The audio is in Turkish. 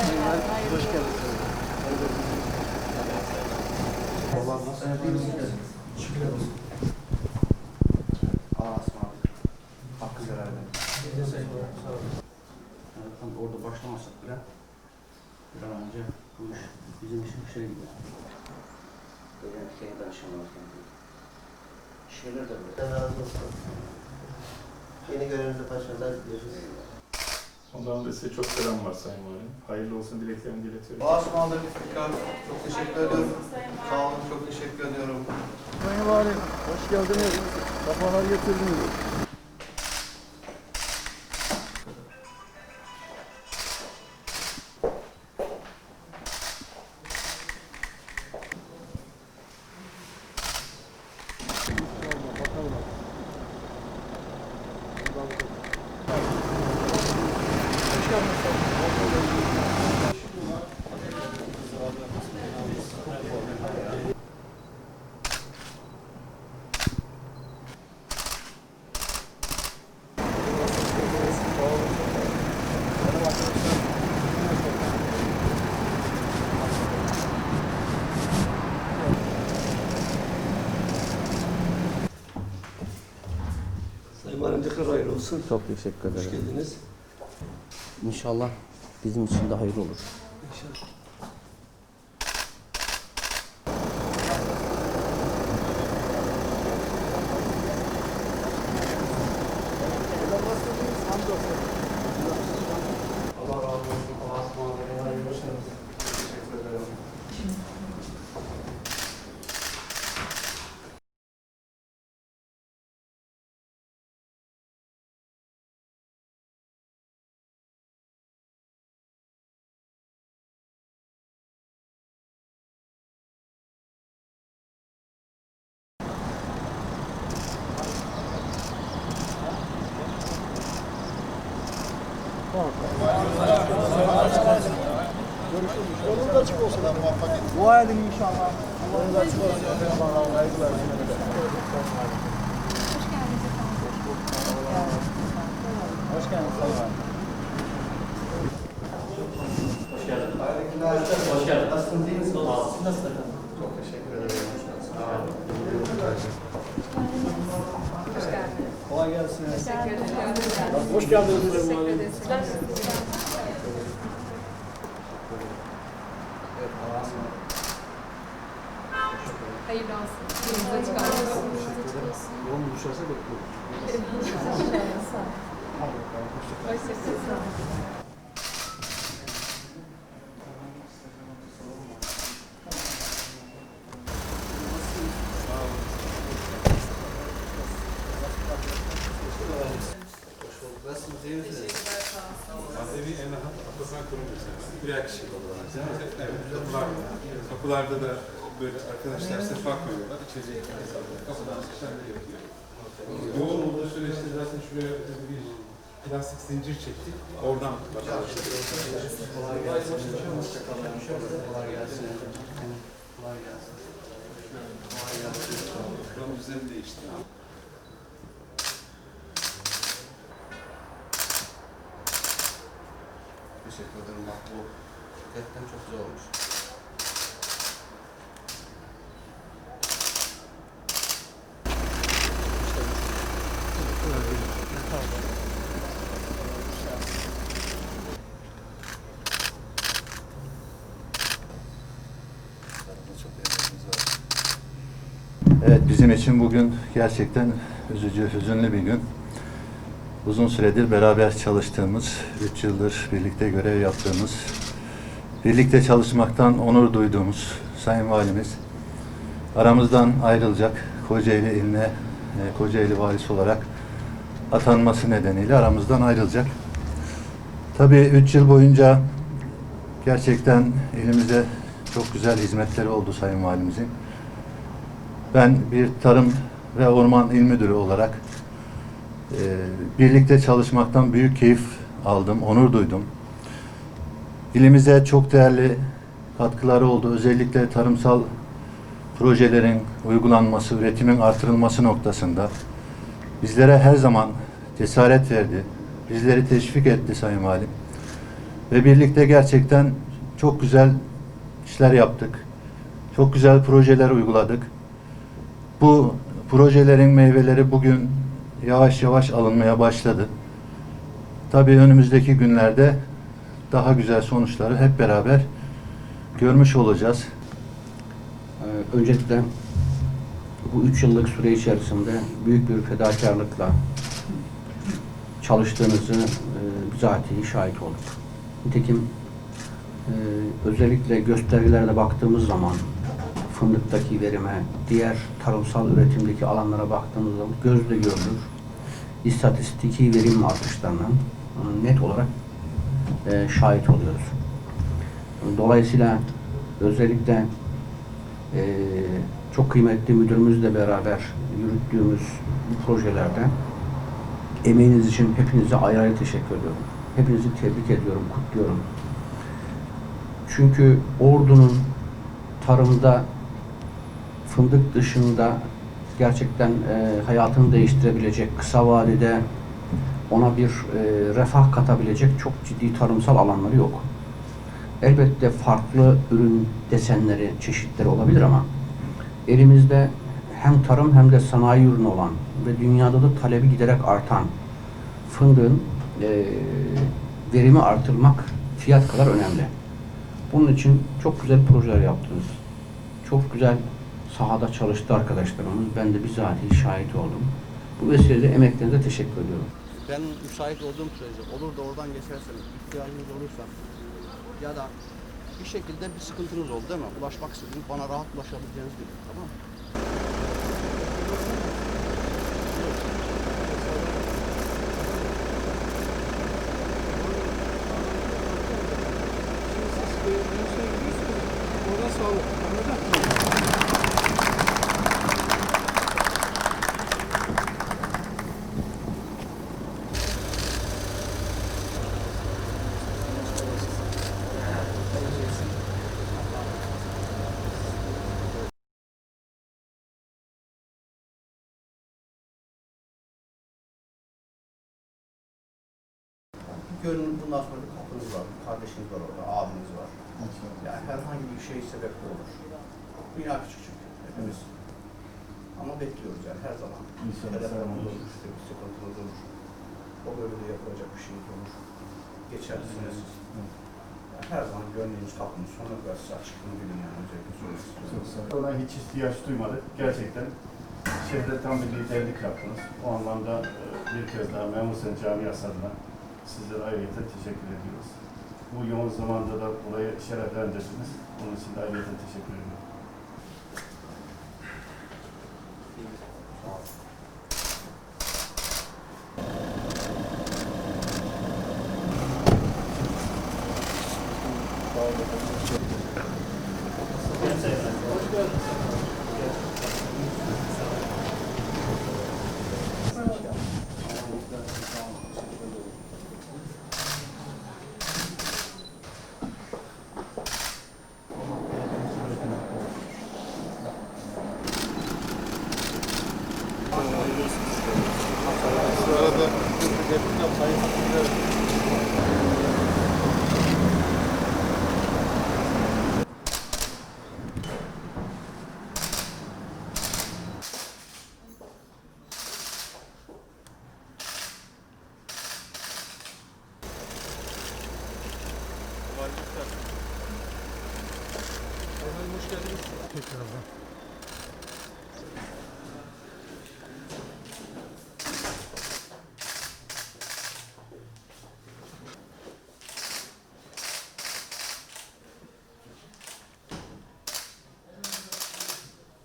Hoş geldiniz. Baba nasıl yapıyorsunuz? Şükür olsun. Allah'a ısmarladık. Hakkı. Evet, tam orada başlamasak bile bir an önce bu iş bizim için şey gibi. Böyle şey danışanlar Şeyler de böyle. Allah razı olsun. Yeni görevinize başarılar diliyoruz. Ondan da size çok selam var Sayın Valim. Hayırlı olsun dileklerimi iletiyorum. Allah'a ısmarladık tekrar. Çok teşekkür ediyorum. Sağ olun, çok teşekkür ediyorum. Sayın Valim, hoş geldiniz. Kafalar getirdiniz. Sayın Valim tekrar hayırlı olsun. Çok teşekkür Hoş ederim. geldiniz. İnşallah bizim için de hayırlı olur. İnşallah. Yolunuz açık olsun. Dua edin inşallah. Yolunuz açık olsun. Allah hayırlı versin. Hoş geldiniz Sayın Valim. Hoş geldin. Nasılsınız, iyi misiniz? Siz nasılsınız? Çok teşekkür ederim. Sağ olun. Kolay gelsin. Teşekkür ederim. Hoş geldiniz. Teşekkür ederim. Sizler nasılsınız? Evet, Allah'a ısmarladık. Hayırlı olsun. Yolunuz açık olsun. Yoğun düşerse bekliyorum. Hoşçakalın. Nasılsınız, iyi misiniz? Manevi Enahat Ataslan Kurum Lisesi. Birer kişi olarak. Evet, kapılar, kapılarda da böyle arkadaşlar sefa koyuyorlar. İçeriye kapıdan da yapıyor. Yoğun olduğu süreçte zaten şuraya bir plastik zincir çektik. Oradan vatandaşlar. Kolay gelsin. Kolay gelsin. Kolay gelsin. Kolay gelsin. Buranın düzeni değişti. Teşekkür ederim. Bak bu gerçekten çok güzel olmuş. Çok emeğiniz var. Evet bizim için bugün gerçekten üzücü, hüzünlü bir gün. Uzun süredir beraber çalıştığımız, 3 yıldır birlikte görev yaptığımız, birlikte çalışmaktan onur duyduğumuz Sayın Valimiz aramızdan ayrılacak. Kocaeli iline, e, Kocaeli valisi olarak atanması nedeniyle aramızdan ayrılacak. Tabii 3 yıl boyunca gerçekten ilimize çok güzel hizmetleri oldu Sayın Valimizin. Ben bir tarım ve orman il müdürü olarak e, birlikte çalışmaktan büyük keyif aldım, onur duydum. İlimize çok değerli katkıları oldu. Özellikle tarımsal projelerin uygulanması, üretimin artırılması noktasında bizlere her zaman cesaret verdi. Bizleri teşvik etti Sayın Valim. Ve birlikte gerçekten çok güzel işler yaptık. Çok güzel projeler uyguladık. Bu projelerin meyveleri bugün yavaş yavaş alınmaya başladı. Tabii önümüzdeki günlerde daha güzel sonuçları hep beraber görmüş olacağız. Ee, Öncelikle bu üç yıllık süre içerisinde büyük bir fedakarlıkla çalıştığınızı e, bizatihi şahit olduk. Nitekim e, özellikle göstergelerde baktığımız zaman fındıktaki verime, diğer tarımsal üretimdeki alanlara baktığımız zaman gözle görülür istatistiki verim artışlarından e, net olarak e, şahit oluyoruz. Dolayısıyla özellikle e, çok kıymetli müdürümüzle beraber yürüttüğümüz bu projelerde emeğiniz için hepinize ayrı ayrı teşekkür ediyorum. Hepinizi tebrik ediyorum, kutluyorum. Çünkü ordunun tarımda fındık dışında gerçekten e, hayatını değiştirebilecek, kısa vadede ona bir e, refah katabilecek çok ciddi tarımsal alanları yok. Elbette farklı ürün desenleri, çeşitleri olabilir ama elimizde hem tarım hem de sanayi ürünü olan ve dünyada da talebi giderek artan fındığın e, verimi artırmak fiyat kadar önemli. Bunun için çok güzel projeler yaptınız. Çok güzel sahada çalıştı arkadaşlarımız. Ben de bizatihi şahit oldum. Bu vesileyle emeklerinize teşekkür ediyorum. Ben müsait olduğum sürece olur da oradan geçerseniz, ihtiyacınız olursa ya da bir şekilde bir sıkıntınız oldu değil mi? Ulaşmak istediğiniz, bana rahat ulaşabileceğiniz bir tamam mı? Görün bundan sonra bir kapınız var, kardeşiniz var orada, abiniz var. Yani herhangi bir şey sebep olur. Dünya küçük çünkü hepimiz. Ama bekliyoruz yani her zaman. Telefonumuz olur, işte bir sıkıntımız olur. O bölümde yapılacak bir şeyimiz olur. Geçersiniz. Yani her zaman gönlünüz kapınız sonuna kadar size açıklığını bilin yani özellikle. Çok sağ olun. Ona hiç ihtiyaç duymadık. Gerçekten şehirde tam bir liderlik yaptınız. O anlamda e, bir kez daha Memur Sen Camiası adına sizlere ayrıca teşekkür ediyoruz. Bu yoğun zamanda da burayı şereflendirdiniz. Onun için de ayrıca teşekkür ediyorum. 되더라고요.